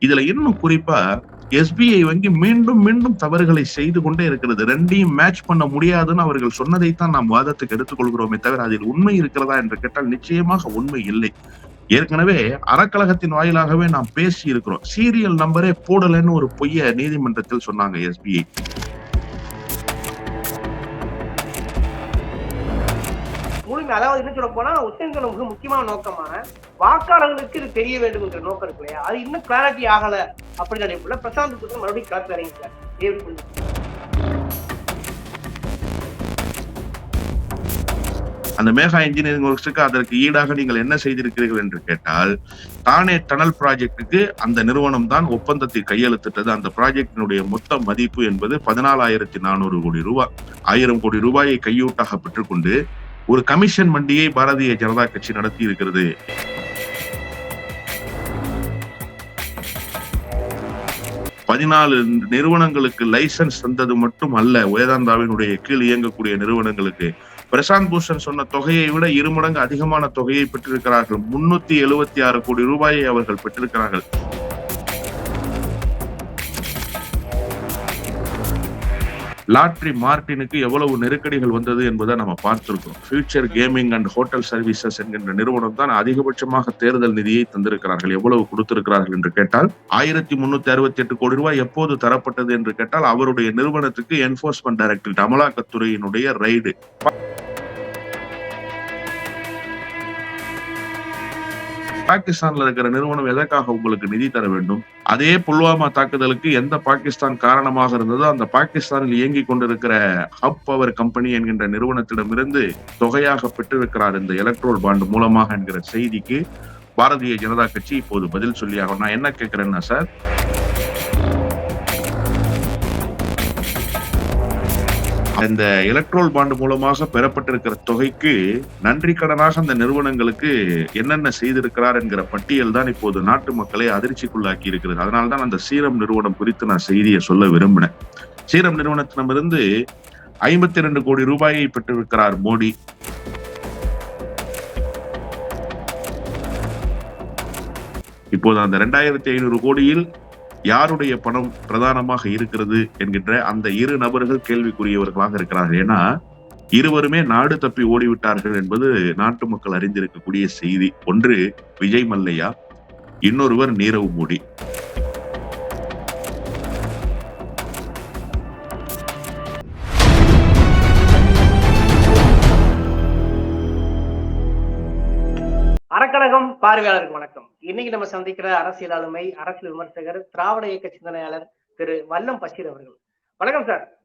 இதுல இன்னும் குறிப்பா எஸ்பிஐ வங்கி மீண்டும் மீண்டும் தவறுகளை செய்து கொண்டே இருக்கிறது. ரெண்டையும் மேட்ச் பண்ண முடியாதுன்னு அவர்கள் சொன்னதைத்தான் நாம் வாதத்துக்கு எடுத்துக்கொள்கிறோமே தவிர அதில் உண்மை இருக்கிறதா என்று கேட்டால் நிச்சயமாக உண்மை இல்லை. ஏற்கனவே அறக்கழகத்தின் வாயிலாகவே நாம் பேசி இருக்கிறோம் சீரியல் நம்பரே போடலன்னு ஒரு பொய்ய நீதிமன்றத்தில் சொன்னாங்க எஸ்பிஐ நோக்கம் அதாவது என்ன சொல்ல போனா உச்சநீதிமன்றம் மிக முக்கியமான நோக்கமான வாக்காளர்களுக்கு இது தெரிய வேண்டும் என்ற நோக்கம் இருக்கு இல்லையா? அது இன்னும் கிளாரிட்டி ஆகல அப்படின்னு நினைப்புல பிரசாந்த் கிருஷ்ணன் மறுபடியும் களத்துல இறங்கிட்டார் அந்த மேகா இன்ஜினியரிங் ஒர்க்ஸுக்கு அதற்கு ஈடாக நீங்கள் என்ன செய்திருக்கிறீர்கள் என்று கேட்டால் தானே டனல் ப்ராஜெக்டுக்கு அந்த நிறுவனம் தான் ஒப்பந்தத்தை கையெழுத்திட்டது. அந்த ப்ராஜெக்டினுடைய மொத்த மதிப்பு என்பது பதினாலாயிரத்தி நானூறு கோடி ரூபாய் ஆயிரம் கோடி ரூபாயை கையூட்டாக பெற்றுக்கொண்டு ஒரு கமிஷன் மண்டியை பாரதிய ஜனதா கட்சி நடத்தி இருக்கிறது. பதினாலு நிறுவனங்களுக்கு லைசன்ஸ் தந்தது மட்டும் அல்ல வேதாந்தாவினுடைய கீழ் இயங்கக்கூடிய நிறுவனங்களுக்கு. பிரசாந்த் பூஷன் சொன்ன தொகையை விட இருமடங்கு அதிகமான தொகையை பெற்றிருக்கிறார்கள். முன்னூத்தி எழுபத்தி ஆறு கோடி ரூபாயை அவர்கள் பெற்றிருக்கிறார்கள். லாட்ரி மார்டினுக்கு எவ்வளவு நெருக்கடிகள் வந்தது என்பதை நம்ம பார்த்திருக்கோம் future gaming and hotel services என்கின்ற நிறுவனம் தான் அதிகபட்சமாக தேர்தல் நிதியை தந்திருக்கிறார்கள். எவ்வளவு கொடுத்திருக்கிறார்கள் என்று கேட்டால் ஆயிரத்தி முன்னூத்தி அறுபத்தி எட்டு கோடி ரூபாய் எப்போது தரப்பட்டது என்று கேட்டால் அவருடைய நிறுவனத்துக்கு என்போர்ஸ்மெண்ட் டைரக்டரேட் அமலாக்கத்துறையினுடைய ரைடு பாகிஸ்தான்ல இருக்கிற நிறுவனம் எதற்காக உங்களுக்கு நிதி தர வேண்டும்? அதே புல்வாமா தாக்குதலுக்கு எந்த பாகிஸ்தான் காரணமாக இருந்ததோ அந்த பாகிஸ்தானில் இயங்கிக் கொண்டிருக்கிற ஹப் பவர் கம்பெனி என்கின்ற நிறுவனத்திடமிருந்து தொகையாக பெற்றிருக்கிறார் இந்த எலக்ட்ரோல் பாண்ட் மூலமாக என்கிற செய்திக்கு பாரதிய ஜனதா கட்சி இப்போது பதில் சொல்லியாகும். நான் என்ன கேட்கிறேன்னா சார் இந்த எலக்ட்ரோல் பாண்டு மூலமாக பெறப்பட்டிருக்கிற தொகைக்கு நன்றி கடனாக அந்த நிறுவனங்களுக்கு என்னென்ன செய்திருக்கிறார் என்கிற பட்டியல் தான் இப்போது நாட்டு மக்களை அதிர்ச்சிக்குள்ளாக்கி இருக்கிறது. அதனால்தான் அந்த சீரம் நிறுவனம் குறித்து நான் செய்தியை சொல்ல விரும்பினேன். சீரம் நிறுவனத்திடமிருந்து ஐம்பத்தி ரெண்டு கோடி ரூபாயை பெற்றிருக்கிறார் மோடி. இப்போது அந்த ரெண்டாயிரத்தி ஐநூறு கோடியில் யாருடைய பணம் பிரதானமாக இருக்கிறது என்கின்ற அந்த இரு நபர்கள் கேள்விக்குரியவர்களாக இருக்கிறார்கள். ஏன்னா இருவருமே நாடு தப்பி ஓடிவிட்டார்கள் என்பது நாட்டு மக்கள் அறிந்திருக்கக்கூடிய செய்தி. ஒன்று விஜய் மல்லையா. இன்னொருவர் நீரவ் மோடி. பார்வையாளருக்கு வணக்கம். இன்னைக்கு நம்ம சந்திக்கிற அரசியல் ஆளுமை அரசியல் விமர்சகர் திராவிட இயக்க சிந்தனையாளர் திரு வல்லம் பஷீர் அவர்கள். வணக்கம் சார்.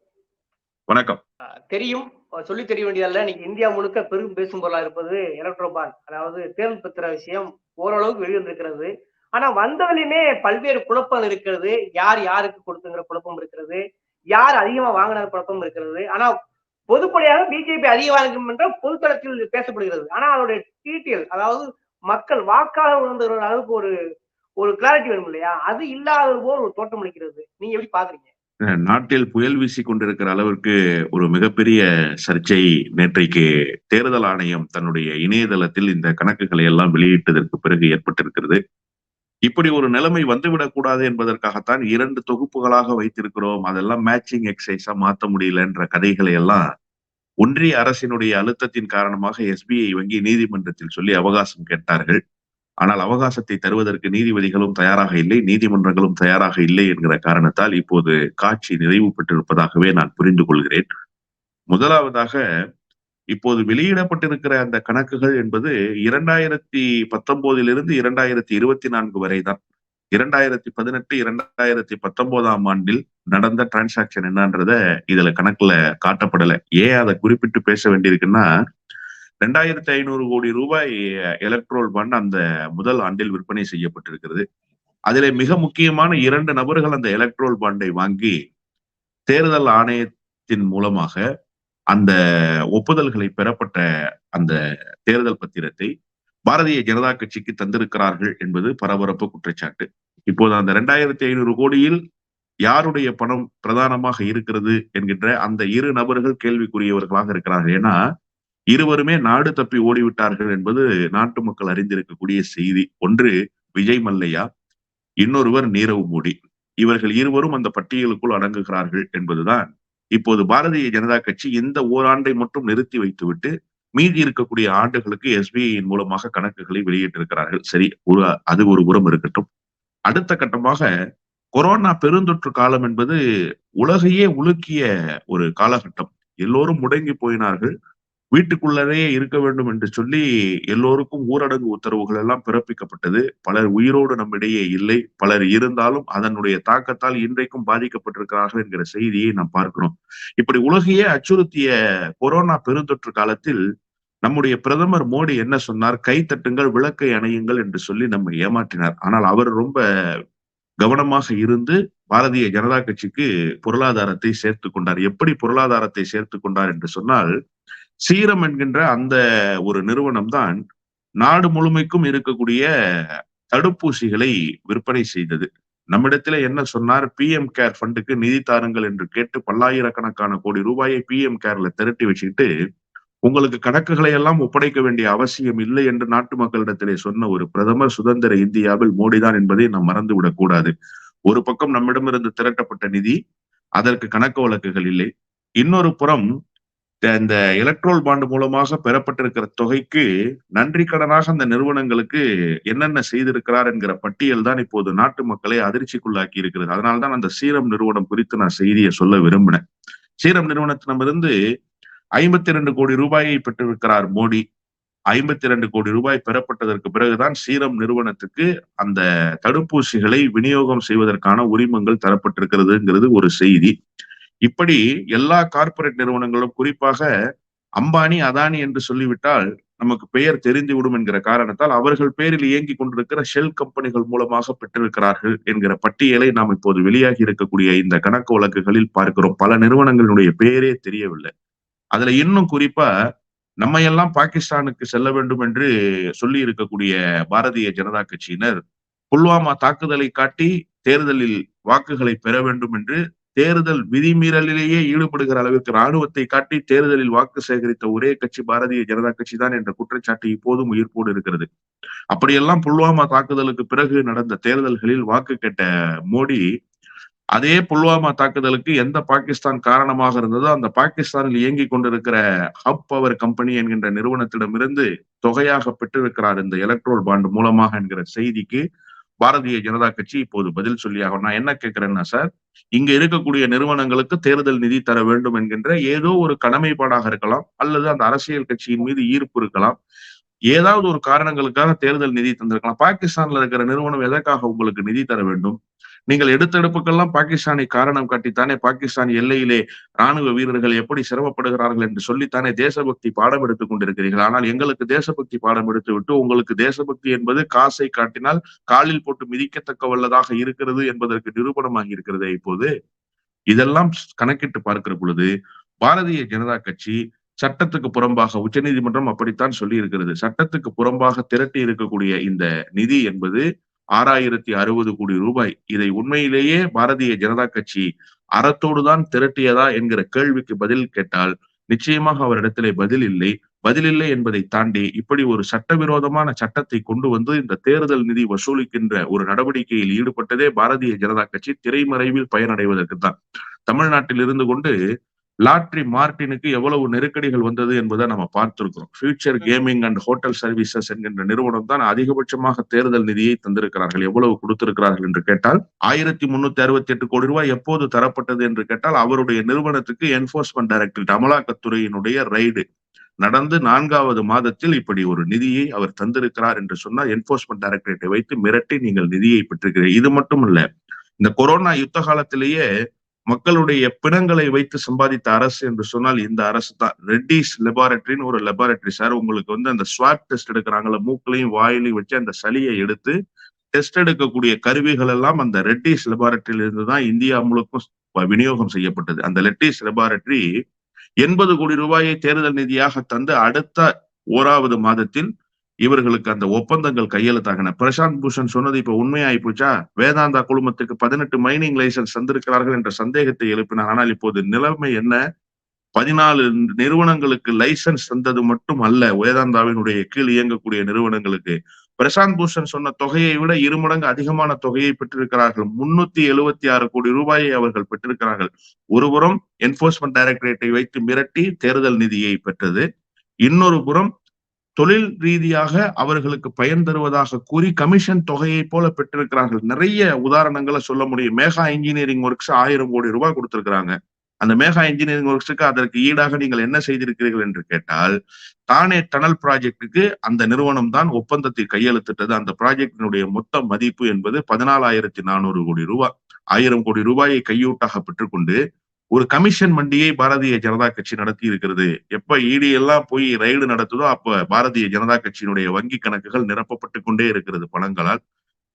வணக்கம். தெரியும். சொல்லி தெரிய வேண்டியதல்ல. இன்னைக்கு இந்தியா முழுக்க பெரும் பேசும் பொருளா இருப்பது எலக்ட்ரோ பாண்ட் அதாவது தேர்தல் பத்திர விஷயம் ஓரளவுக்கு வெளிவந்திருக்கிறது. ஆனா வந்தவரையுமே பல்வேறு குழப்பம் இருக்கிறது. யார் யாருக்கு கொடுத்துங்கிற குழப்பம் இருக்கிறது. யார் அதிகமா வாங்கின குழப்பம் இருக்கிறது. ஆனா பொதுப்படையாக பிஜேபி அதிக வாங்கும் என்ற பொதுத்தளத்தில் பேசப்படுகிறது. ஆனா அதோடைய டீட்டெயில் அதாவது மக்கள் வாக்காக உணர்ந்த அளவுக்கு ஒரு ஒரு கிளாரிட்டி வேணும் இல்லையா? அது இல்லாத போல் ஒரு தோட்டம் அளிக்கிறது. நீங்க எப்படி பாக்குறீங்க? நாட்டில் புயல் வீசி கொண்டிருக்கிற அளவிற்கு ஒரு மிகப்பெரிய சர்ச்சை நேற்றைக்கு தேர்தல் ஆணையம் தன்னுடைய இணையதளத்தில் இந்த கணக்குகளை எல்லாம் வெளியிட்டதற்கு பிறகு ஏற்பட்டிருக்கிறது. இப்படி ஒரு நிலைமை வந்துவிடக் கூடாது என்பதற்காகத்தான் இரண்டு தொகுப்புகளாக வைத்திருக்கிறோம். அதெல்லாம் மேட்சிங் எக்ஸசைஸா மாத்த முடியலன்ற கதைகளை எல்லாம் ஒன்றிய அரசினுடைய அழுத்தத்தின் காரணமாக எஸ்பிஐ வங்கி நீதிமன்றத்தில் சொல்லி அவகாசம் கேட்டார்கள். ஆனால் அவகாசத்தை தருவதற்கு நீதிபதிகளும் தயாராக இல்லை நீதிமன்றங்களும் தயாராக இல்லை என்கிற காரணத்தால் இப்போது காட்சி நிறைவு பெற்றிருப்பதாகவே நான் புரிந்து கொள்கிறேன். முதலாவதாக இப்போது வெளியிடப்பட்டிருக்கிற அந்த கணக்குகள் என்பது இரண்டாயிரத்தி பத்தொன்பதிலிருந்து இரண்டாயிரத்தி இருபத்தி நான்கு வரை தான். இரண்டாயிரத்தி பதினெட்டு இரண்டாயிரத்தி பத்தொன்பதாம் ஆண்டில் நடந்த டிரான்சாக்சன் என்னன்றத இதுல கணக்குல காட்டப்படல. ஏன் அதை குறிப்பிட்டு பேச வேண்டியிருக்குன்னா ரெண்டாயிரத்தி ஐநூறு கோடி ரூபாய் எலக்ட்ரோல் பாண்ட் அந்த முதல் ஆண்டில் விற்பனை செய்யப்பட்டிருக்கிறது. அதிலே மிக முக்கியமான இரண்டு நபர்கள் அந்த எலக்ட்ரோல் பாண்டை வாங்கி தேர்தல் ஆணையத்தின் மூலமாக அந்த ஒப்புதல்களை பெறப்பட்ட அந்த தேர்தல் பத்திரத்தை பாரதிய ஜனதா கட்சிக்கு தந்திருக்கிறார்கள் என்பது பரபரப்பு குற்றச்சாட்டு. இப்போது அந்த ரெண்டாயிரத்தி ஐநூறு கோடியில் யாருடைய பணம் பிரதானமாக இருக்கிறது என்கின்ற அந்த இரு நபர்கள் கேள்விக்குரியவர்களாக இருக்கிறார்கள். ஏன்னா இருவருமே நாடு தப்பி ஓடிவிட்டார்கள் என்பது நாட்டு மக்கள் அறிந்திருக்கக்கூடிய செய்தி. ஒன்று விஜய் மல்லையா. இன்னொருவர் நீரவ் மோடி. இவர்கள் இருவரும் அந்த பட்டியலுக்குள் அடங்குகிறார்கள் என்பதுதான். இப்போது பாரதிய ஜனதா கட்சி இந்த ஓராண்டை மட்டும் நிறுத்தி வைத்துவிட்டு மீதி இருக்கக்கூடிய ஆண்டுகளுக்கு எஸ்பிஐயின் மூலமாக கணக்குகளை வெளியிட்டிருக்கிறார்கள். சரி ஒரு அது ஒரு உரம் இருக்கட்டும். அடுத்த கட்டமாக கொரோனா பெருந்தொற்று காலம் என்பது உலகையே உலுக்கிய ஒரு காலகட்டம். எல்லோரும் முடங்கி போயினார்கள். வீட்டுக்குள்ளரே இருக்க வேண்டும் என்று சொல்லி எல்லோருக்கும் ஊரடங்கு உத்தரவுகள் எல்லாம் பிறப்பிக்கப்பட்டது. பலர் உயிரோடு நம்மிடையே இல்லை. பலர் இருந்தாலும் அதனுடைய தாக்கத்தால் இன்றைக்கும் பாதிக்கப்பட்டிருக்கிறார்கள் என்கிற செய்தியை நாம் பார்க்கிறோம். இப்படி உலகையே அச்சுறுத்திய கொரோனா பெருந்தொற்று காலத்தில் நம்முடைய பிரதமர் மோடி என்ன சொன்னார்? கை தட்டுங்கள் விளக்கை அணையுங்கள் என்று சொல்லி நம்ம ஏமாற்றினார். ஆனால் அவர் ரொம்ப கவனமாக இருந்து பாரதிய ஜனதா கட்சிக்கு பொருளாதாரத்தை சேர்த்து கொண்டார். எப்படி பொருளாதாரத்தை சேர்த்து கொண்டார் என்று சொன்னால் சீரம் என்கின்ற அந்த ஒரு நிறுவனம் தான் நாடு முழுமைக்கும் இருக்கக்கூடிய தடுப்பூசிகளை விற்பனை செய்தது. நம்மிடத்துல என்ன சொன்னார்? பி எம் கேர் ஃபண்டுக்கு நிதி தாருங்கள் என்று கேட்டு பல்லாயிரக்கணக்கான கோடி ரூபாயை பி எம் கேர்ல திரட்டி வச்சுக்கிட்டு உங்களுக்கு கணக்குகளை எல்லாம் ஒப்படைக்க வேண்டிய அவசியம் இல்லை என்று நாட்டு மக்களிடத்திலே சொன்ன ஒரு பிரதமர் சுதந்திர இந்தியாவில் மோடிதான் என்பதை நாம் மறந்துவிடக் கூடாது. ஒரு பக்கம் நம்மிடமிருந்து திரட்டப்பட்ட நிதி அதற்கு கணக்கு வழக்குகள் இல்லை. இன்னொரு புறம் இந்த எலக்ட்ரோல் பாண்டு மூலமாக பெறப்பட்டிருக்கிற தொகைக்கு நன்றி கடனாக அந்த நிறுவனங்களுக்கு என்னென்ன செய்திருக்கிறார் என்கிற பட்டியல் தான் இப்போது நாட்டு மக்களை அதிர்ச்சிக்குள்ளாக்கி இருக்கிறது. அதனால்தான் அந்த சீரம் நிறுவனம் குறித்து நான் செய்தியை சொல்ல விரும்பினேன். சீரம் நிறுவனத்திடமிருந்து ஐம்பத்தி இரண்டு கோடி ரூபாயை பெற்றிருக்கிறார் மோடி. ஐம்பத்தி இரண்டு கோடி ரூபாய் பெறப்பட்டதற்கு பிறகுதான் சீரம் நிறுவனத்துக்கு அந்த தடுப்பூசிகளை விநியோகம் செய்வதற்கான உரிமங்கள் தரப்பட்டிருக்கிறதுங்கிறது ஒரு செய்தி. இப்படி எல்லா கார்ப்பரேட் நிறுவனங்களும் குறிப்பாக அம்பானி அதானி என்று சொல்லிவிட்டால் நமக்கு பெயர் தெரிந்துவிடும் என்கிற காரணத்தால் அவர்கள் பேரில் இயங்கி கொண்டிருக்கிற ஷெல் கம்பெனிகள் மூலமாக பெற்றிருக்கிறார்கள் என்கிற பட்டியலை நாம் இப்போது வெளியாகி இருக்கக்கூடிய இந்த கணக்கு வழக்குகளில் பார்க்கிறோம். பல நிறுவனங்களுடைய பெயரே தெரியவில்லை. அதுல இன்னும் குறிப்பா நம்ம எல்லாம் பாகிஸ்தானுக்கு செல்ல வேண்டும் என்று சொல்லி இருக்கக்கூடிய பாரதிய ஜனதா கட்சியினர் புல்வாமா தாக்குதலை காட்டி தேர்தலில் வாக்குகளை பெற வேண்டும் என்று தேர்தல் விதிமீறலிலேயே ஈடுபடுகிற அளவிற்கு ராணுவத்தை காட்டி தேர்தலில் வாக்கு சேகரித்த ஒரே கட்சி பாரதிய ஜனதா கட்சி தான் என்ற குற்றச்சாட்டு இப்போதும் உயிர்ப்போடு இருக்கிறது. அப்படியெல்லாம் புல்வாமா தாக்குதலுக்கு பிறகு நடந்த தேர்தல்களில் வாக்கு கேட்ட மோடி அதே புல்வாமா தாக்குதலுக்கு எந்த பாகிஸ்தான் காரணமாக இருந்ததோ அந்த பாகிஸ்தானில் இயங்கிக் கொண்டிருக்கிற ஹப் பவர் கம்பெனி என்கின்ற நிறுவனத்திடமிருந்து தொகையாக பெற்றிருக்கிறார் இந்த எலக்ட்ரோல் பாண்ட் மூலமாக என்கிற செய்திக்கு பாரதிய ஜனதா கட்சி இப்போது பதில் சொல்லியாக நான் என்ன கேட்கிறேன்னா சார் இங்க இருக்கக்கூடிய நிறுவனங்களுக்கு தேர்தல் நிதி தர வேண்டும் என்கின்ற ஏதோ ஒரு கடமைப்பாடாக இருக்கலாம் அல்லது அந்த அரசியல் கட்சியின் மீது ஈர்ப்பு இருக்கலாம். ஏதாவது ஒரு காரணங்களுக்காக தேர்தல் நிதி தந்திருக்கலாம். பாகிஸ்தான்ல இருக்கிற நிறுவனம் எதற்காக உங்களுக்கு நிதி தர வேண்டும்? நீங்கள் எடுத்தெடுப்புக்கெல்லாம் பாகிஸ்தானை காரணம் காட்டித்தானே பாகிஸ்தான் எல்லையிலே ராணுவ வீரர்கள் எப்படி சிரமப்படுகிறார்கள் என்று சொல்லித்தானே தேசபக்தி பாடம் எடுத்துக் கொண்டிருக்கிறீர்கள். ஆனால் எங்களுக்கு தேசபக்தி பாடம் எடுத்து விட்டு உங்களுக்கு தேசபக்தி என்பது காசை காட்டினால் காலில் போட்டு மிதிக்கத்தக்க வல்லதாக இருக்கிறது என்பதற்கு நிரூபணமாகி இருக்கிறது இப்போது. இதெல்லாம் கணக்கிட்டு பார்க்கிற பொழுது பாரதிய ஜனதா கட்சி சட்டத்துக்கு புறம்பாக உச்சநீதிமன்றம் அப்படித்தான் சொல்லி இருக்கிறது சட்டத்துக்கு புறம்பாக திரட்டி இருக்கக்கூடிய இந்த நிதி என்பது ஆறாயிரத்தி அறுபது கோடி ரூபாய். இதை உண்மையிலேயே பாரதிய ஜனதா கட்சி அறத்தோடுதான் திரட்டியதா என்கிற கேள்விக்கு பதில் கேட்டால் நிச்சயமாக அவரிடத்திலே பதில் இல்லை. பதில் இல்லை என்பதை தாண்டி இப்படி ஒரு சட்டவிரோதமான சட்டத்தை கொண்டு வந்து இந்த தேர்தல் நிதி வசூலிக்கின்ற ஒரு நடவடிக்கையில் ஈடுபட்டதே பாரதிய ஜனதா கட்சி திரைமறைவில் பயனடைவதற்கு தான் தமிழ்நாட்டில் இருந்து கொண்டு லாட்ரி மார்டினுக்கு எவ்வளவு நெருக்கடிகள் வந்தது என்பதை நம்ம பார்த்திருக்கிறோம். Future gaming and hotel services என்கின்ற நிறுவனம் தான் அதிகபட்சமாக தேர்தல் நிதியை தந்திருக்கிறார்கள். எவ்வளவு கொடுத்திருக்கிறார்கள் என்று கேட்டால் ஆயிரத்தி முன்னூத்தி அறுபத்தி எட்டு கோடி ரூபாய் எப்போது தரப்பட்டது என்று கேட்டால் அவருடைய நிறுவனத்துக்கு என்போர்ஸ்மெண்ட் டைரக்டரேட் அமலாக்கத்துறையினுடைய ரைடு நடந்து நான்காவது மாதத்தில் இப்படி ஒரு நிதியை அவர் தந்திருக்கிறார் என்று சொன்னால் என்போர்ஸ்மெண்ட் டைரக்டரேட்டை வைத்து மிரட்டி நீங்கள் நிதியை பெற்றிருக்கிறீர்கள். இது மட்டும் இல்ல இந்த கொரோனா யுத்த காலத்திலேயே மக்களுடைய பிணங்களை வைத்து சம்பாதித்த அரசு என்று சொன்னால் இந்த அரசு தான். ரெட்டிஸ் லெபார்டரின்னு ஒரு லெபார்டரி சார் உங்களுக்கு வந்து அந்த ஸ்வாப் டெஸ்ட் எடுக்கிறாங்கள மூக்கிலையும் வாயிலையும் வச்சு அந்த சளியை எடுத்து டெஸ்ட் எடுக்கக்கூடிய கருவிகள் எல்லாம் அந்த ரெட்டிஸ் லெபார்டரியிலிருந்து தான் இந்தியா முழுக்கும் விநியோகம் செய்யப்பட்டது. அந்த லெட்டிஸ் லெபார்டரி எண்பது கோடி ரூபாயை தேர்தல் நிதியாக தந்து அடுத்த ஓராவது மாதத்தில் இவர்களுக்கு அந்த ஒப்பந்தங்கள் கையெழுத்தாகின. பிரசாந்த் பூஷன் சொன்னது இப்ப உண்மையாயி போச்சா? வேதாந்தா குழுமத்துக்கு பதினெட்டு மைனிங் லைசன்ஸ் தந்திருக்கிறார்கள் என்ற சந்தேகத்தை எழுப்பினார். ஆனால் இப்போது நிலைமை என்ன? பதினாலு நிறுவனங்களுக்கு லைசன்ஸ் தந்தது மட்டும் அல்ல வேதாந்தாவினுடைய கீழ் இயங்கக்கூடிய நிறுவனங்களுக்கு. பிரசாந்த் பூஷன் சொன்ன தொகையை விட இருமடங்கு அதிகமான தொகையை பெற்றிருக்கிறார்கள். முன்னூத்தி எழுபத்தி ஆறு கோடி ரூபாயை அவர்கள் பெற்றிருக்கிறார்கள். ஒருபுறம் என்போர்ஸ்மெண்ட் டைரக்டரேட்டை வைத்து மிரட்டி தேர்தல் நிதியை பெற்றது. இன்னொரு புறம் தொழில் ரீதியாக அவர்களுக்கு பயன் தருவதாக கூறி கமிஷன் தொகையை போல பெற்றிருக்கிறார்கள். நிறைய உதாரணங்களை சொல்ல முடியும். மேகா இன்ஜினியரிங் ஒர்க்ஸ் ஆயிரம் கோடி ரூபாய் கொடுத்திருக்கிறாங்க. அந்த மேகா இன்ஜினியரிங் ஒர்க்ஸுக்கு அதற்கு ஈடாக நீங்கள் என்ன செய்திருக்கிறீர்கள் என்று கேட்டால் தானே டனல் ப்ராஜெக்டுக்கு அந்த நிறுவனம் தான் ஒப்பந்தத்தை கையெழுத்திட்டது. அந்த ப்ராஜெக்டினுடைய மொத்த மதிப்பு என்பது பதினாலாயிரத்தி நானூறு கோடி ரூபாய். ஆயிரம் கோடி ரூபாயை கையூட்டாக பெற்றுக்கொண்டு ஒரு கமிஷன் வண்டியை பாரதிய ஜனதா கட்சி நடத்தி இருக்கிறது. எப்ப இடி எல்லாம் போய் ரைடு நடத்துதோ அப்ப பாரதிய ஜனதா கட்சியினுடைய வங்கி கணக்குகள் நிரப்பப்பட்டு கொண்டே இருக்கிறது பணங்களால்.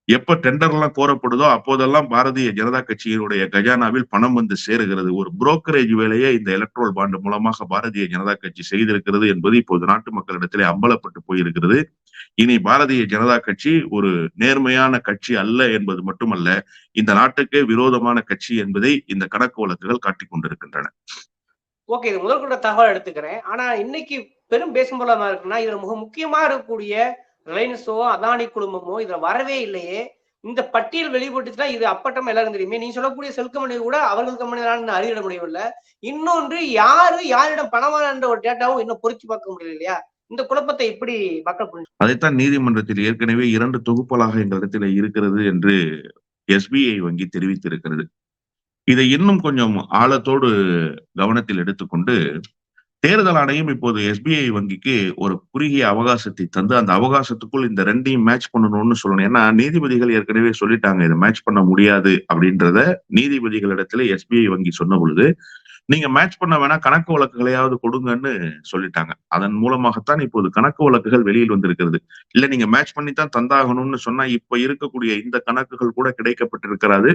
எப்ப டெண்டர் எல்லாம் கோரப்படுதோ அப்போதெல்லாம் பாரதிய ஜனதா கட்சியினுடைய கஜானாவில் பணம் வந்து சேருகிறது. ஒரு புரோக்கரேஜ் வேலையை இந்த எலக்ட்ரோல் பாண்டு மூலமாக பாரதிய ஜனதா கட்சி செய்திருக்கிறது என்பது இப்போது நாட்டு மக்களிடத்திலே அம்பலப்பட்டு போயிருக்கிறது. இனி பாரதிய ஜனதா கட்சி ஒரு நேர்மையான கட்சி அல்ல என்பது மட்டுமல்ல இந்த நாட்டுக்கே விரோதமான கட்சி என்பதை இந்த கணக்கு வழக்குகள் காட்டிக் கொண்டிருக்கின்றன. ஓகே இது முதல் கூட தகவல் எடுத்துக்கிறேன். ஆனா இன்னைக்கு பெரும் பேசும் போலமா இருக்குன்னா இதுல மிக முக்கியமா இருக்கக்கூடிய ரிலையன்ஸோ அதானி குழுமமோ இதுல வரவே இல்லையே. இந்த பட்டியல் வெளிப்பட்டுச்சுன்னா இது அப்பட்டம் எல்லாரும் தெரியுமே. நீ சொல்லக்கூடிய செல் கம்பெனி கூட அவர்கள் கம்பெனி அறிவிட முடியவில்லை. இன்னொன்று யாரு யாரிடம் பணமான ஒரு டேட்டாவும் இன்னும் பொருத்தி பார்க்க முடியல இல்லையா? இந்த குழப்பத்தை எப்படி மக்கள் புரிஞ்சு அதைத்தான் நீதிமன்றத்தில் ஏற்கனவே இரண்டு தொகுப்பலாக எங்களிடத்தில் இருக்கிறது என்று எஸ்பிஐ வங்கி தெரிவித்திருக்கிறது. இதை இன்னும் கொஞ்சம் ஆழத்தோடு கவனத்தில் எடுத்துக்கொண்டு தேர்தல் ஆணையம் இப்போது எஸ்பிஐ வங்கிக்கு ஒரு குறுகிய அவகாசத்தை தந்து அந்த அவகாசத்துக்குள் இந்த ரெண்டையும் மேட்ச் பண்ணணும்னு சொல்லணும். ஏன்னா நீதிபதிகள் ஏற்கனவே சொல்லிட்டாங்க இதை மேட்ச் பண்ண முடியாது அப்படின்றத நீதிபதிகளிடத்துல எஸ்பிஐ வங்கி சொன்ன பொழுது நீங்க மேட்ச் பண்ண வேணா கணக்கு வழக்குகளையாவது கொடுங்கன்னு சொல்லிட்டாங்க. அதன் மூலமாகத்தான் இப்போது கணக்கு வழக்குகள் வெளியில் வந்திருக்கிறது. இல்ல நீங்க மேட்ச் பண்ணி தான் தந்தாகணும்னு சொன்னா இப்ப இருக்கக்கூடிய இந்த கணக்குகள் கூட கிடைக்கப்பட்டிருக்கிறாரு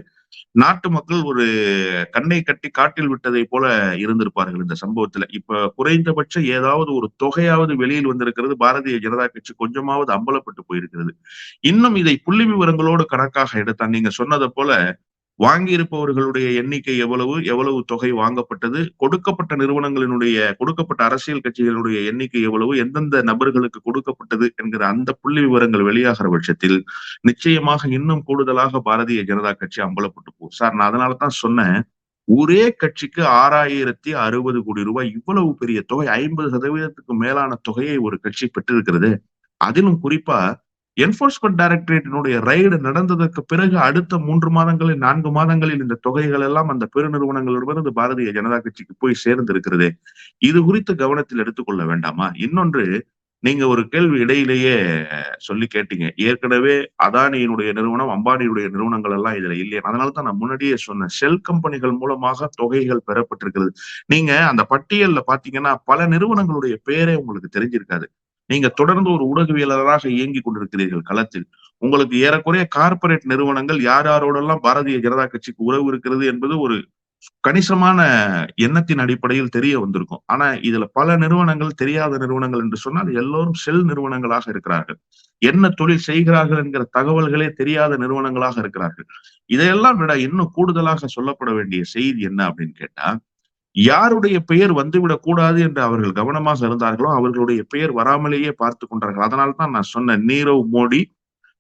நாட்டு மக்கள் ஒரு கண்ணை கட்டி காட்டில் விட்டதை போல இருந்திருப்பார்கள் இந்த சம்பவத்துல. இப்ப குறைந்தபட்ச ஏதாவது ஒரு தொகையாவது வெளியில் வந்திருக்கிறது பாரதிய ஜனதா கட்சி கொஞ்சமாவது அம்பலப்பட்டு போயிருக்கிறது. இன்னும் இதை புள்ளி விவரங்களோடு கணக்காக எடுத்தான் நீங்க சொன்னதை போல வாங்கியிருப்பவர்களுடைய எண்ணிக்கை எவ்வளவு எவ்வளவு தொகை வாங்கப்பட்டது கொடுக்கப்பட்ட நிறுவனங்களினுடைய கொடுக்கப்பட்ட அரசியல் கட்சிகளுடைய எண்ணிக்கை எவ்வளவு எந்தெந்த நபர்களுக்கு கொடுக்கப்பட்டது என்கிற அந்த புள்ளி விவரங்கள் வெளியாகிற பட்சத்தில் நிச்சயமாக இன்னும் கூடுதலாக பாரதிய ஜனதா கட்சி அம்பலப்பட்டு போகும் சார் நான் அதனால தான் சொன்னேன் ஒரே கட்சிக்கு ஆறாயிரத்தி அறுபது கோடி ரூபாய் இவ்வளவு பெரிய தொகை ஐம்பது சதவீதத்துக்கு மேலான தொகையை ஒரு கட்சி பெற்றிருக்கிறது. அதிலும் குறிப்பா என்போர்ஸ்மெண்ட் டைரக்டரேட்டினுடைய ரைடு நடந்ததற்கு பிறகு அடுத்த மூன்று மாதங்களில் நான்கு மாதங்களில் இந்த தொகைகள் எல்லாம் அந்த பெருநிறுவனங்களிடமிருந்து பாரதிய ஜனதா கட்சிக்கு போய் சேர்ந்து இருக்கிறது இது குறித்து கவனத்தில் எடுத்துக்கொள்ள வேண்டாமா? இன்னொன்று நீங்க ஒரு கேள்வி இடையிலேயே சொல்லி கேட்டீங்க. ஏற்கனவே அதானியினுடைய நிறுவனம் அம்பானியுடைய நிறுவனங்கள் எல்லாம் இதுல இல்லையா. அதனால தான் நான் முன்னாடியே சொன்னேன். செல் கம்பெனிகள் மூலமாக தொகைகள் பெறப்பட்டிருக்கிறது. நீங்க அந்த பட்டியல்ல பாத்தீங்கன்னா பல நிறுவனங்களுடைய பேரே உங்களுக்கு தெரிஞ்சிருக்காது. நீங்க தொடர்ந்து ஒரு ஊடகவியலராக இயங்கி கொண்டிருக்கிறீர்கள் களத்தில். உங்களுக்கு ஏறக்குறைய கார்பரேட் நிறுவனங்கள் யார் யாரோடெல்லாம் பாரதிய ஜனதா கட்சிக்கு உறவு இருக்கிறது என்பது ஒரு கணிசமான எண்ணத்தின் அடிப்படையில் தெரிய வந்திருக்கும். ஆனா இதுல பல நிறுவனங்கள் தெரியாத நிறுவனங்கள் என்று சொன்னால் எல்லோரும் செல் நிறுவனங்களாக இருக்கிறார்கள். என்ன தொழில் செய்கிறார்கள் என்கிற தகவல்களே தெரியாத நிறுவனங்களாக இருக்கிறார்கள். இதையெல்லாம் விட இன்னும் கூடுதலாக சொல்லப்பட வேண்டிய செய்தி என்ன அப்படின்னு கேட்டா யாருடைய பெயர் வந்துவிடக் கூடாது என்று அவர்கள் கவனமாக இருந்தார்களோ அவர்களுடைய பெயர் வராமலேயே பார்த்து கொண்டார்கள். அதனால தான் நான் சொன்ன நீரவ் மோடி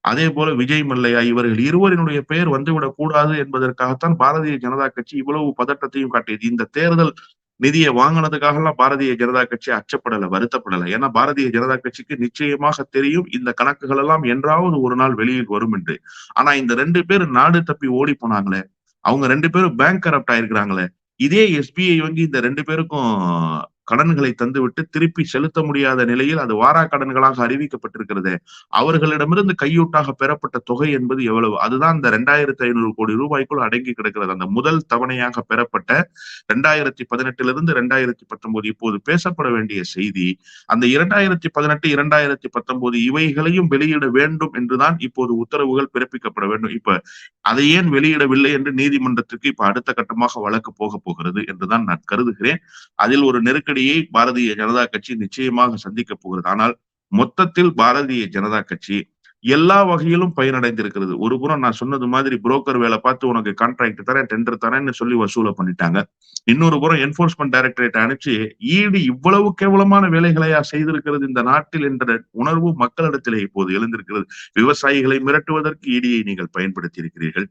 அதே போல விஜய் மல்லையா இவர்கள் இருவரினுடைய பெயர் வந்துவிடக் கூடாது என்பதற்காகத்தான் பாரதிய ஜனதா கட்சி இவ்வளவு பதட்டத்தையும் காட்டியது. இந்த தேர்தல் நிதியை வாங்கினதுக்காக எல்லாம் பாரதிய ஜனதா கட்சி அச்சப்படலை வருத்தப்படலை. ஏன்னா பாரதிய ஜனதா கட்சிக்கு நிச்சயமாக தெரியும் இந்த கணக்குகள் எல்லாம் என்றாவது ஒரு நாள் வெளியில் வரும் என்று. ஆனா இந்த ரெண்டு பேர் நாடு தப்பி ஓடி போனாங்களே அவங்க ரெண்டு பேரும் பேங்க் கரப்ட் ஆயிருக்கிறாங்களே இதே எஸ்பிஐ வங்கி இந்த ரெண்டு பேருக்கும் கடன்களை தந்துவிட்டு திருப்பி செலுத்த முடியாத நிலையில் அது வாரா கடன்களாக அறிவிக்கப்பட்டிருக்கிறது. அவர்களிடமிருந்து கையூட்டாக பெறப்பட்ட தொகை என்பது எவ்வளவு? அதுதான் இந்த ரெண்டாயிரத்தி ஐநூறு கோடி ரூபாய்க்குள் அடங்கி கிடக்கிறது. அந்த முதல் தவணையாக பெறப்பட்ட ரெண்டாயிரத்தி பதினெட்டிலிருந்து ரெண்டாயிரத்தி பத்தொன்பது இப்போது பேசப்பட வேண்டிய செய்தி அந்த இரண்டாயிரத்தி பதினெட்டு இரண்டாயிரத்தி பத்தொன்பது இவைகளையும் வெளியிட வேண்டும் என்றுதான் இப்போது உத்தரவுகள் பிறப்பிக்கப்பட வேண்டும். இப்ப அதை ஏன் வெளியிடவில்லை என்று நீதிமன்றத்திற்கு இப்ப அடுத்த கட்டமாக வழக்கு போக போகிறது என்றுதான் நான் கருதுகிறேன். அதில் ஒரு நெருக்கடி நெருக்கடியை பாரதிய ஜனதா கட்சி நிச்சயமாக சந்திக்க போகிறது. ஆனால் மொத்தத்தில் பாரதிய ஜனதா கட்சி எல்லா வகையிலும் பயனடைந்திருக்கிறது. ஒரு புறம் நான் சொன்னது மாதிரி புரோக்கர் வேலை பார்த்து உனக்கு கான்ட்ராக்ட் தரேன் டெண்டர் தரேன்னு சொல்லி வசூலை பண்ணிட்டாங்க. இன்னொரு புறம் என்போர்ஸ்மெண்ட் டைரக்டரேட் அனுப்பிச்சு ஈடு இவ்வளவு கேவலமான வேலைகளையா செய்திருக்கிறது இந்த நாட்டில் என்ற உணர்வு மக்களிடத்திலே இப்போது எழுந்திருக்கிறது. விவசாயிகளை மிரட்டுவதற்கு ஈடியை நீங்கள் பயன்படுத்தி இருக்கிறீர்கள்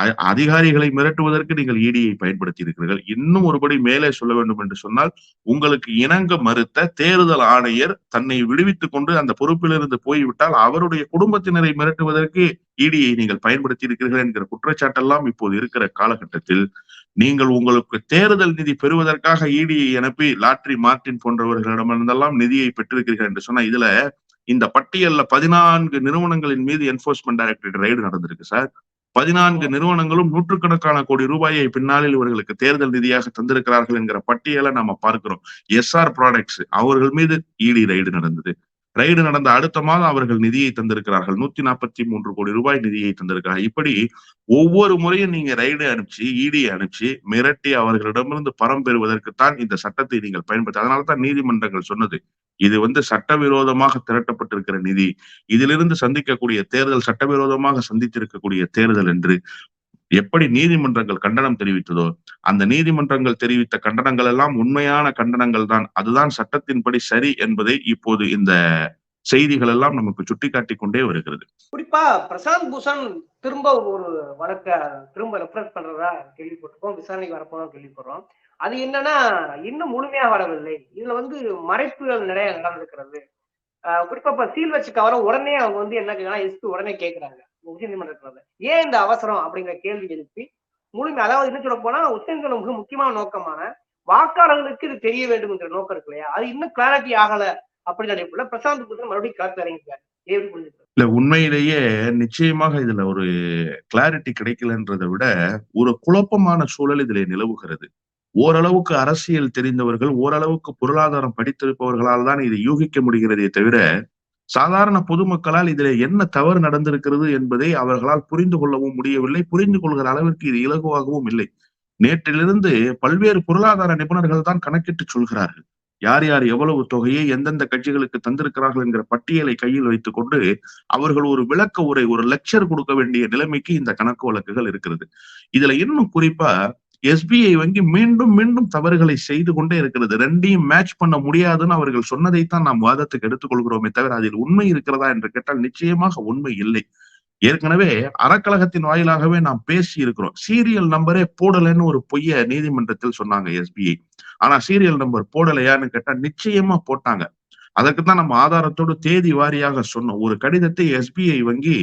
அ- அதிகாரிகளை மிரட்டுவதற்கு நீங்கள் ஈடியை பயன்படுத்தி இருக்கிறீர்கள் இன்னும் ஒருபடி மேலே சொல்ல வேண்டும் என்று சொன்னால் உங்களுக்கு இணங்க மறுத்த தேர்தல் ஆணையர் தன்னை விடுவித்துக் கொண்டு அந்த பொறுப்பிலிருந்து போய்விட்டால் அவருடைய குடும்ப குடும்பத்தினரை மிரட்டுவதற்கு இடியை நீங்கள் பயன்படுத்தி இருக்கிறீர்கள் என்கிற குற்றச்சாட்டெல்லாம் இப்போது இருக்கிற காலகட்டத்தில் நீங்கள் உங்களுக்கு தேர்தல் நிதி பெறுவதற்காக இடியை அனுப்பி லாட்ரி மார்டின் போன்றவர்களிடமிருந்தெல்லாம் நிதியை பெற்றிருக்கிறீர்கள் என்று சொன்னா இதுல இந்த பட்டியல்ல பதினான்கு நிறுவனங்களின் மீது என்போர்ஸ்மெண்ட் டைரக்டரேட் ரைடு நடந்திருக்கு சார். பதினான்கு நிறுவனங்களும் நூற்றுக்கணக்கான கோடி ரூபாயை பின்னாளில் இவர்களுக்கு தேர்தல் நிதியாக தந்திருக்கிறார்கள் என்கிற பட்டியலை நாம பார்க்கிறோம். எஸ்ஆர் ப்ராடக்ட்ஸ் அவர்கள் மீது இடி ரைடு நடந்தது. ரைடு நடந்த அடுத்த மாதம் அவர்கள் நிதியை தந்திருக்கிறார்கள். நூத்தி நாற்பத்தி மூன்று கோடி ரூபாய் நிதியை தந்திருக்கிறார்கள் இப்படி ஒவ்வொரு முறையும் நீங்க ரைடு அனுப்பிச்சு இடி அனுப்பிச்சு மிரட்டி அவர்களிடமிருந்து பரம் பெறுவதற்குத்தான் இந்த சட்டத்தை நீங்கள் பயன்படுத்த அதனாலதான் நீதிமன்றங்கள் சொன்னது. இது வந்து சட்டவிரோதமாக திரட்டப்பட்டிருக்கிற நிதி. இதிலிருந்து சந்திக்கக்கூடிய தேர்தல் சட்டவிரோதமாக சந்தித்திருக்கக்கூடிய தேர்தல் என்று எப்படி நீதிமன்றங்கள் கண்டனம் தெரிவித்ததோ அந்த நீதிமன்றங்கள் தெரிவித்த கண்டனங்கள் எல்லாம் உண்மையான கண்டனங்கள் தான் அதுதான் சட்டத்தின்படி சரி என்பதை இப்போது இந்த செய்திகள் எல்லாம் நமக்கு சுட்டிக்காட்டி கொண்டே வருகிறது. குறிப்பா பிரசாந்த் பூஷன் திரும்ப ஒரு வழக்க திரும்ப ரெஃபரன்ஸ் பண்றதா கேள்விப்பட்டிருக்கோம். விசாரணைக்கு வரப்போதான் கேள்விப்படுறோம். அது என்னன்னா இன்னும் முழுமையா வரவில்லை. இதுல வந்து மறைப்புகள் நிறைய நடந்திருக்கிறது. ஆஹ் குறிப்பா இப்ப சீல் வச்சு கவரம் உடனே அவங்க வந்து என்ன கேட்கலாம் எஸ்பி உடனே கேக்குறாங்க. உச்சநீதிமன்றத்துல ஏன் இந்த அவசரம் அப்படிங்கிற கேள்வி எழுப்பி முழுமை அதாவது என்ன சொல்ல போனா உச்சநீதிமன்றம் மிக முக்கியமான நோக்கமான வாக்காளர்களுக்கு இது தெரிய வேண்டும் நோக்கம் இருக்கு இல்லையா? அது இன்னும் கிளாரிட்டி ஆகல அப்படின்னு நினைப்புல பிரசாந்த் பூஷன் மறுபடியும் களத்து இறங்கிட்டாரு. எப்படி புரிஞ்சுக்கிறது இல்ல உண்மையிலேயே நிச்சயமாக இதுல ஒரு கிளாரிட்டி கிடைக்கலன்றதை விட ஒரு குழப்பமான சூழல் இதுல நிலவுகிறது. ஓரளவுக்கு அரசியல் தெரிந்தவர்கள் ஓரளவுக்கு பொருளாதாரம் படித்திருப்பவர்களால் தான் இதை யூகிக்க முடிகிறதே தவிர சாதாரண பொதுமக்களால் இதில் என்ன தவறு நடந்திருக்கிறது என்பதை அவர்களால் புரிந்து கொள்ளவும் முடியவில்லை. புரிந்து கொள்கிற அளவிற்கு இது இலகுவாகவும் இல்லை. நேற்றிலிருந்து பல்வேறு பொருளாதார நிபுணர்கள் தான் கணக்கிட்டு சொல்கிறார்கள். யார் யார் எவ்வளவு தொகையை எந்தெந்த கட்சிகளுக்கு தந்திருக்கிறார்கள் என்கிற பட்டியலை கையில் வைத்துக் கொண்டு அவர்கள் ஒரு விளக்க உரை ஒரு லெக்சர் கொடுக்க வேண்டிய நிலைமைக்கு இந்த கணக்கு வழக்குகள் இருக்கிறது. இதுல இன்னும் குறிப்பா எஸ்பிஐ வங்கி மீண்டும் மீண்டும் தவறுகளை செய்து கொண்டே இருக்கிறது. ரெண்டையும் மேட்ச் பண்ண முடியாதுன்னு அவர்கள் சொன்னதைத்தான் நாம் வாதத்துக்கு எடுத்துக்கொள்கிறோமே தவிர அதில் உண்மை இருக்கிறதா என்று கேட்டால் நிச்சயமாக உண்மை இல்லை. ஏற்கனவே அறக்கழகத்தின் வாயிலாகவே நாம் பேசி இருக்கிறோம் சீரியல் நம்பரே போடலைன்னு ஒரு பொய்ய நீதிமன்றத்தில் சொன்னாங்க எஸ்பிஐ. ஆனா சீரியல் நம்பர் போடலையான்னு கேட்டா நிச்சயமா போட்டாங்க. அதற்கு தான் நம்ம ஆதாரத்தோடு தேதி வாரியாக சொன்னோம். ஒரு கடிதத்தை எஸ்பிஐ வங்கி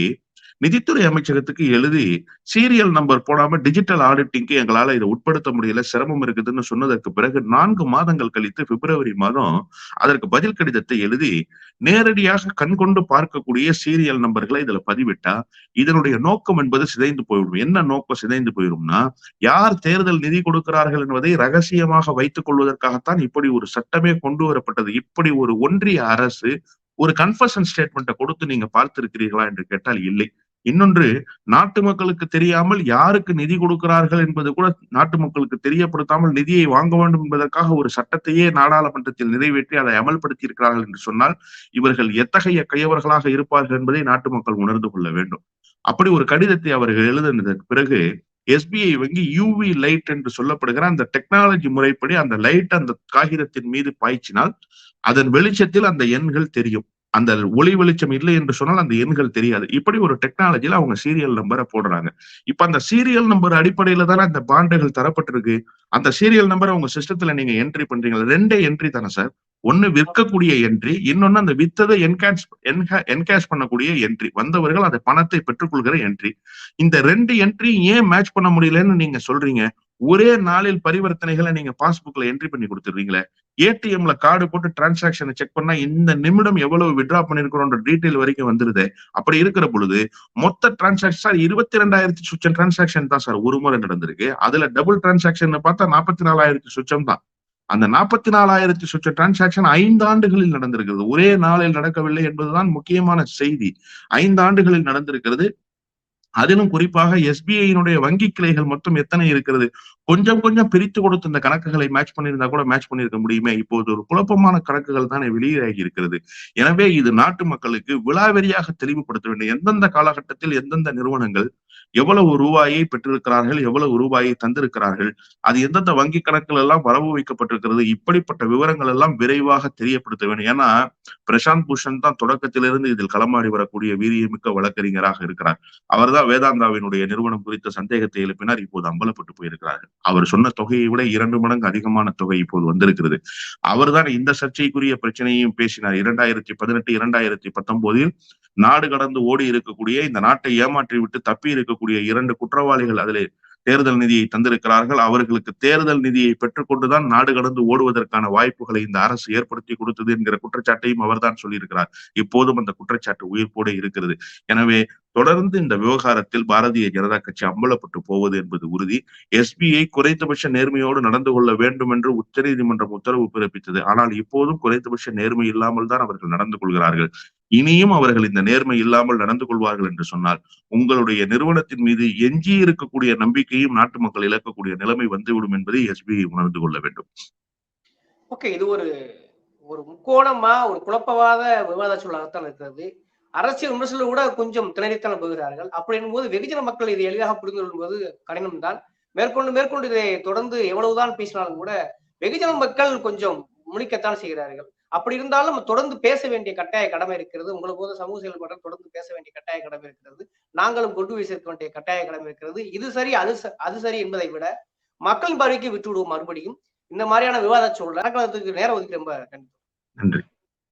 நிதித்துறை அமைச்சகத்துக்கு எழுதி சீரியல் நம்பர் போடாம டிஜிட்டல் ஆடிட்டிங்க்கு எங்களால இதை உட்படுத்த முடியல சிரமம் இருக்குதுன்னு சொன்னதற்கு பிறகு நான்கு மாதங்கள் கழித்து பிப்ரவரி மாதம் அதற்கு பதில் கடிதத்தை எழுதி நேரடியாக கண்கொண்டு பார்க்கக்கூடிய சீரியல் நம்பர்களை இதுல பதிவிட்டா இதனுடைய நோக்கம் என்பது சிதைந்து போய்விடும் என்ன நோக்கம் சிதைந்து போயிடும்னா யார் தேர்தல் நிதி கொடுக்கிறார்கள் என்பதை ரகசியமாக வைத்துக் கொள்வதற்காகத்தான் இப்படி ஒரு சட்டமே கொண்டு வரப்பட்டது. இப்படி ஒரு ஒன்றிய அரசு ஒரு கன்ஃபர்ஷன் ஸ்டேட்மெண்ட்டை கொடுத்து நீங்க பார்த்திருக்கிறீர்களா என்று கேட்டால் இல்லை. இன்னொன்று நாட்டு மக்களுக்கு தெரியாமல் யாருக்கு நிதி கொடுக்கிறார்கள் என்பது கூட நாட்டு மக்களுக்கு தெரியப்படுத்தாமல் நிதியை வாங்க வேண்டும் என்பதற்காக ஒரு சட்டத்தையே நாடாளுமன்றத்தில் நிறைவேற்றி அதை அமல்படுத்தி இருக்கிறார்கள் என்று சொன்னால் இவர்கள் எத்தகைய கையவர்களாக இருப்பார்கள் என்பதை நாட்டு மக்கள் உணர்ந்து கொள்ள வேண்டும். அப்படி ஒரு கடிதத்தை அவர்கள் எழுதினதற்கு பிறகு எஸ்பிஐ வங்கி யூவி லைட் என்று சொல்லப்படுகிற அந்த டெக்னாலஜி முறைப்படி அந்த லைட் அந்த காகிதத்தின் மீது பாய்ச்சினால் அதன் வெளிச்சத்தில் அந்த எண்கள் தெரியும். அந்த ஒளி வெளிச்சம் இல்லை என்று சொன்னால் அந்த எண்கள் தெரியாது. இப்படி ஒரு டெக்னாலஜியில அவங்க சீரியல் நம்பரை போடுறாங்க. இப்ப அந்த சீரியல் நம்பர் அடிப்படையில தானே அந்த பாண்டுகள் தரப்பட்டிருக்கு. அந்த சீரியல் நம்பரை உங்க சிஸ்டத்துல நீங்க என்ட்ரி பண்றீங்களா? ரெண்டே என்ட்ரி தானே சார் ஒண்ணு விற்கக்கூடிய என்ட்ரி இன்னொன்னு அந்த வித்ததை என்கேஷ் என்கேஷ் பண்ணக்கூடிய என்ட்ரி வந்தவர்கள் அந்த பணத்தை பெற்றுக்கொள்கிற என்ட்ரி இந்த ரெண்டு என்ட்ரி ஏன் மேட்ச் பண்ண முடியலன்னு நீங்க சொல்றீங்க? ஒரே நாளில் பரிவர்த்தனைகளை நீங்க பாஸ்புக்ல என்ட்ரி பண்ணி கொடுத்துருவீங்களே ஏடிஎம்ல கார்டு போட்டு டிரான்சாக்ஷனை செக் பண்ணா இந்த நிமிடம் எவ்வளவு விட்ரா பண்ணிருக்கிறோன்ற டீட்டெயில் வரைக்கும் வந்துருது. அப்படி இருக்கிற பொழுது மொத்த டிரான்சாக்ஷன் சார் இருபத்தி ரெண்டாயிரத்தி சுச்சம் டிரான்சாக்ஷன் தான் சார். ஒரு முறை நடந்திருக்கு. அதுல டபுள் டிரான்சாக்ஷன் பார்த்தா நாற்பத்தி நாலாயிரத்தி சுச்சம் தான். அந்த நாற்பத்தி நாலாயிரத்தி சுற்ற டிரான்சாக்ஷன் ஐந்து ஆண்டுகளில் நடந்திருக்கிறது. ஒரே நாளில் நடக்கவில்லை என்பதுதான் முக்கியமான செய்தி. ஐந்து ஆண்டுகளில் நடந்திருக்கிறது. அதிலும் குறிப்பாக எஸ்பிஐனுடைய வங்கி கிளைகள் மொத்தம் எத்தனை இருக்கிறது? கொஞ்சம் கொஞ்சம் பிரித்து கொடுத்து இந்த கணக்குகளை மேட்ச் பண்ணியிருந்தா கூட மேட்ச் பண்ணியிருக்க முடியுமே. இப்போது ஒரு குழப்பமான கணக்குகள் தானே வெளியாகி இருக்கிறது. எனவே இது நாட்டு மக்களுக்கு விழாவெறியாக தெளிவுபடுத்த வேண்டும். எந்தெந்த காலகட்டத்தில் எந்தெந்த நிறுவனங்கள் எவ்வளவு ரூபாயை பெற்றிருக்கிறார்கள் எவ்வளவு ரூபாயை தந்திருக்கிறார்கள் அது எந்தெந்த வங்கி கணக்குகள் எல்லாம் வரவு வைக்கப்பட்டிருக்கிறது இப்படிப்பட்ட விவரங்கள் எல்லாம் விரைவாக தெரியப்படுத்த வேண்டும். ஏன்னா பிரசாந்த் பூஷன் தான் தொடக்கத்திலிருந்து இதில் களமாடி வரக்கூடிய வீரியமிக்க வழக்கறிஞராக இருக்கிறார். அவர்தான் வேதாந்தாவினுடைய நிறுவனம் குறித்த சந்தேகத்தை எழுப்பினார். இப்போது அம்பலப்பட்டு போயிருக்கிறார்கள். அவர் சொன்ன தொகையை விட இரண்டு மடங்கு அதிகமான தொகை இப்போது வந்திருக்கிறது. அவர்தான் இந்த சர்ச்சைக்குரிய பிரச்சனையையும் பேசினார். இரண்டாயிரத்தி பதினெட்டு இரண்டாயிரத்தி பத்தொன்பதில் நாடு கடந்து ஓடி இருக்கக்கூடிய இந்த நாட்டை ஏமாற்றி விட்டு தப்பி இருக்கக்கூடிய இரண்டு குற்றவாளிகள் அதிலே தேர்தல் நிதியை தந்திருக்கிறார்கள். அவர்களுக்கு தேர்தல் நிதியை பெற்றுக்கொண்டுதான் நாடு கடந்து ஓடுவதற்கான வாய்ப்புகளை இந்த அரசு ஏற்படுத்தி கொடுத்தது என்கிற குற்றச்சாட்டையும் அவர்தான் சொல்லியிருக்கிறார். இப்போதும் அந்த குற்றச்சாட்டு உயிர்ப்போடு இருக்கிறது. எனவே தொடர்ந்து இந்த விவகாரத்தில் பாரதிய ஜனதா கட்சி அம்பலப்பட்டு போவது என்பது உறுதி. எஸ்பிஐ குறைந்தபட்ச நேர்மையோடு நடந்து கொள்ள வேண்டும் என்று உச்சநீதிமன்றம் உத்தரவு பிறப்பித்தது. ஆனால் இப்போதும் குறைந்தபட்ச நேர்மை இல்லாமல் தான் அவர்கள் நடந்து கொள்கிறார்கள். இனியும் அவர்கள் இந்த நேர்மை இல்லாமல் நடந்து கொள்வார்கள் என்று சொன்னால் உங்களுடைய நிறுவனத்தின் மீது எஞ்சி இருக்கக்கூடிய நம்பிக்கையும் நாட்டு மக்கள் இழக்கக்கூடிய நிலைமை வந்துவிடும் என்பதை எஸ்பிஐ உணர்ந்து கொள்ள வேண்டும். ஓகே இது ஒரு ஒரு முக்கோணமா ஒரு குழப்பவாத விவாத சூழலாகத்தான் இருக்கிறது. அரசியல் விமர்சனம் கூட கொஞ்சம் திணறித்தான் போகிறார்கள். அப்படின்னும் போது வெகுஜன மக்கள் இதை எளிதாக புரிந்து கொள்வது கடினம் தான். மேற்கொண்டு மேற்கொண்டு இதை தொடர்ந்து எவ்வளவுதான் பேசினாலும் கூட வெகுஜன மக்கள் கொஞ்சம் முடிக்கத்தான் செய்கிறார்கள். அப்படி இருந்தாலும் தொடர்ந்து பேச வேண்டிய கட்டாய கடமை இருக்கிறது. உங்களை போது சமூக செயல்பாட்டில் தொடர்ந்து பேச வேண்டிய கட்டாய கடமை இருக்கிறது. நாங்களும் கொண்டு போய் சேர்க்க வேண்டிய கட்டாய கடமை இருக்கிறது. இது சரி அது அது சரி என்பதை விட மக்களின் பார்வைக்கு விட்டு விடுவோம் மறுபடியும். இந்த மாதிரியான விவாத சூழல் நேரம் ஒதுக்கி ரொம்ப நன்றி. நன்றி.